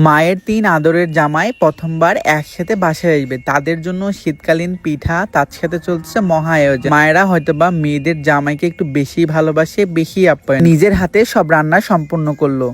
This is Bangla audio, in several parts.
মায়ের তিন আদরের জামাই প্রথমবার একসাথে বাসায় আসবে। তাদের জন্য শীতকালীন পিঠা, তার সাথে চলছে মহা আয়োজন। মায়েরা হয়তোবা মেয়েদের জামাইকে একটু বেশি ভালোবাসে, বেশি আপ্যায়ন। নিজের হাতে সব রান্না সম্পূর্ণ করল।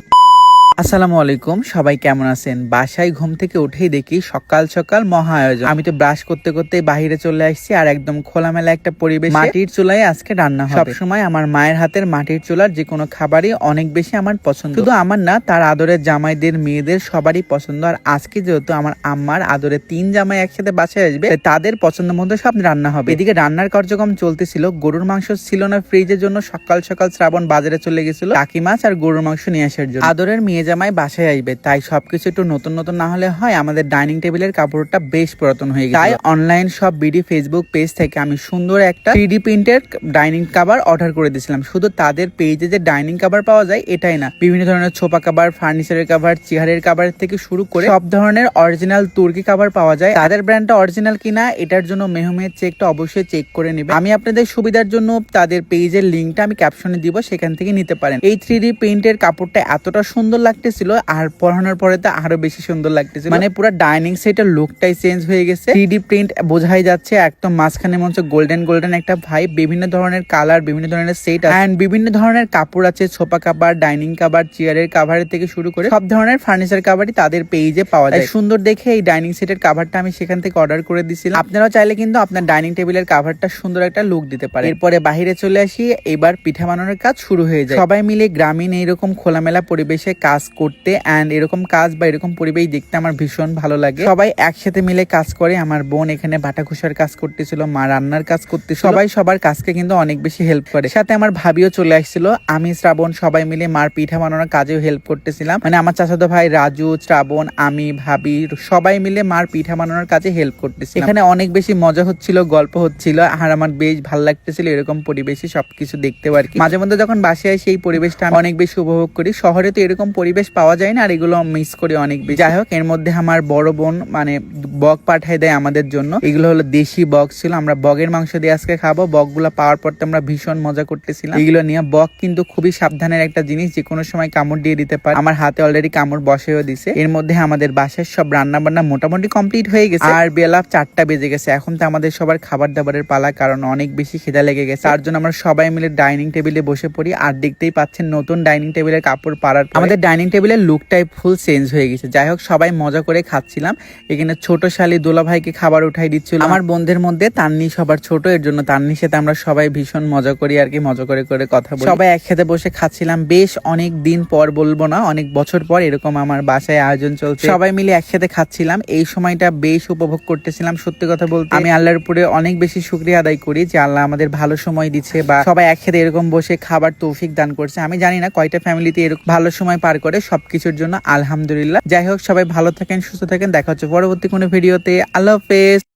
আসসালামু আলাইকুম, সবাই কেমন আছেন? বাসায় ঘুম থেকে উঠেই দেখি সকাল সকাল মহা আয়োজন। আমি তো ব্রাশ করতে করতে বাইরে চলে আসছি আর একদম খোলামেলা একটা পরিবেশ মাটির চুলায় আজকে রান্না হবে। সবসময় আমার মায়ের হাতের মাটির চুলার যে কোনো খাবারই অনেক বেশি আমার পছন্দ। শুধু আমার না, তার আদরের জামাইদের, মেয়েদের সবারই পছন্দ। আর আজকে যেহেতু আমার আম্মার আদরের তিন জামাই একসাথে বাসায় আসবে তাদের পছন্দ মতো সব রান্না হবে। এদিকে রান্নার কার্যক্রম চলতেছিল, গরুর মাংস ছিল না ফ্রিজের জন্য সকাল সকাল শ্রাবণ বাজারে চলে গেছিল টাকি মাছ আর গরুর মাংস নিয়ে আসার জন্য। আদরের মেয়ে জামাই বাসায় আসবে তাই সবকিছু একটু নতুন নতুন না হলে হয়, আমাদের ডাইনিং টেবিলের কাপড়টা বেশ পুরাতন হয়ে গেছে। তাই অনলাইন সব বিডি ফেসবুক পেজ থেকে আমি সুন্দর একটা থ্রি প্রিন্টের ডাইনিং কাভার অর্ডার করে দিয়েছিলাম। শুধু তাদের পেজে যে ডাইনিং কাভার পাওয়া যায়, এটাই না। বিভিন্ন ধরনের ছোপা কাভার ফার্নিচারের কাভার চেয়ারের কাভার থেকে শুরু করে সব ধরনের অরিজিনাল তুর্কি কাভার পাওয়া যায়। তাদের ব্র্যান্ডটা অরিজিনাল কিনা, এটার জন্য মেহমের চেকটা অবশ্যই চেক করে নেবে। আমি আপনাদের সুবিধার জন্য তাদের পেজের লিঙ্কটা আমি ক্যাপশনে দিব, সেখান থেকে নিতে পারেন। এই থ্রি প্রিন্টের কাপড়টা এতটা সুন্দর লাগতেছিল, আর পরানোর পরে তো আরও বেশি সুন্দর লাগতেছিল। মানে পুরো ডাইনিং সেটের লুকটাই চেঞ্জ হয়ে গেছে। থ্রি প্রিন্ট বোঝাই যাচ্ছে একদম মাঝখানে মনে হচ্ছে গোল্ডেন গোল্ডেন একটা ভাই বিভিন্ন ধরনের কালার বিভিন্ন ধরনের সেট এন্ড বিভিন্ন ধরনের কাপড় আছে সোফা কাভার ডাইনিং কাভার চেয়ারের কাভারের থেকে শুরু করে সব ধরনের ফার্নিচার কাভারই তাদের পেজে পাওয়া যায়। সুন্দর দেখে এই ডাইনিং সেটের কাভারটা আমি সেখান থেকে অর্ডার করে দিছিলাম। আপনারাও চাইলে কিন্তু আপনার ডাইনিং টেবিলের কাভারটা সুন্দর একটা লুক দিতে পারে এরপরে বাহিরে চলে আসি, এবার পিঠা বানানোর কাজ শুরু হয়ে যায়। সবাই মিলে গ্রামীণ এইরকম খোলামেলা পরিবেশে কাজ করতে এন্ড এরকম কাজ বা এরকম পরিবেশ দেখতে আমার ভীষণ ভালো লাগে। সবাই একসাথে মিলে কাজ করে। আমার বোন এখানে বাটা খুশার কাজ করতেছিল মা রান্নার কাজ করতে সবাই সবার কাজকে কিন্তু অনেক বেশি হেল্প করে। সাথে আমার ভাবিও চলে আসছিল। আমি শ্রাবণ সবাই মিলে মার পিঠা বানানোর কাজেও হেল্প করতেছিলাম। মানে আমার চাচাতো ভাই রাজু শ্রাবণ আমি ভাবি সবাই মিলে মার পিঠা বানানোর কাজে হেল্প করতেছি এখানে অনেক বেশি মজা হচ্ছিল গল্প হচ্ছিল। আর আমার বেশ ভালো লাগতেছিল এরকম পরিবেশে সবকিছু দেখতে পারি মাঝে মধ্যে যখন বাসায় আসি এই পরিবেশটা আমি অনেক বেশি উপভোগ করি। শহরে তো এরকম পরিবেশ পাওয়া যায় না, আর এগুলো মিস করি অনেক বেশি। যাই হোক, এর মধ্যে আমার বড় বোন মানে বক পাঠায় দেয় আমাদের জন্য। এগুলো হলো দেশি বক ছিল, আমরা বগের মাংস দিয়ে আজকে খাব। বকগুলা পাওয়ার পর তো আমরা ভীষণ মজা করতেছিলাম। এগুলো নিয়ে বক কিন্তু খুবই সাবধানের একটা জিনিস, যে কোনো সময় কামড় দিয়ে দিতে পারে। আমার হাতে অলরেডি কামড় বসেও দিছে। এর মধ্যে আমাদের বাসার সব রান্না বান্না মোটামুটি কমপ্লিট হয়ে গেছে। আর বেলা চারটা বেজে গেছে। এখন তো আমাদের সবার খাবার দাবারের পালা, কারণ অনেক বেশি খিদা লেগে গেছে। তার জন্য আমরা সবাই মিলে ডাইনিং টেবিলে বসে পড়ি। আর দেখতেই পাচ্ছেন নতুন ডাইনিং টেবিলের কাপড় পাড়ার আমাদের ডাইনিং টেবিলের লুকটাই ফুল চেঞ্জ হয়ে গেছে। যাই হোক সবাই মজা করে খাচ্ছিলাম। এখানে ছোট শালি দোলা ভাইকে খাবার উঠাই দিচ্ছিল। আমার বন্ধুদের মধ্যে তান্নি সবার ছোট, এর জন্য তান্নির সাথে আমরা সবাই ভীষণ মজা করি আর কি, মজা করে করে কথা বলি। সবাই একসাথে বসে খাচ্ছিলাম। বেশ অনেক দিন পর বলব না, অনেক বছর পর এরকম আমার বাসায় আয়োজন চলছে। সবাই মিলে একসাথে খাচ্ছিলাম। এই সময়টা বেশ উপভোগ করতেছিলাম, সত্যি কথা বলতে। আমি আল্লাহর উপরে অনেক বেশি শুক্রিয়া আদায় করি যে আল্লাহ আমাদের ভালো সময় দিচ্ছে বা সবাই একসাথে এরকম বসে খাবার তৌফিক দান করছে। আমি জানি না কয়টা ফ্যামিলিতে এরকম ভালো সময় পার করে সবকিছুর জন্য আলহামদুলিল্লাহ। যাই হোক, সবাই ভালো থাকেন, সুস্থ থাকেন। দেখা হচ্ছে পরবর্তী কোনো ভিডিওতে। আল্লাহ হাফেজ।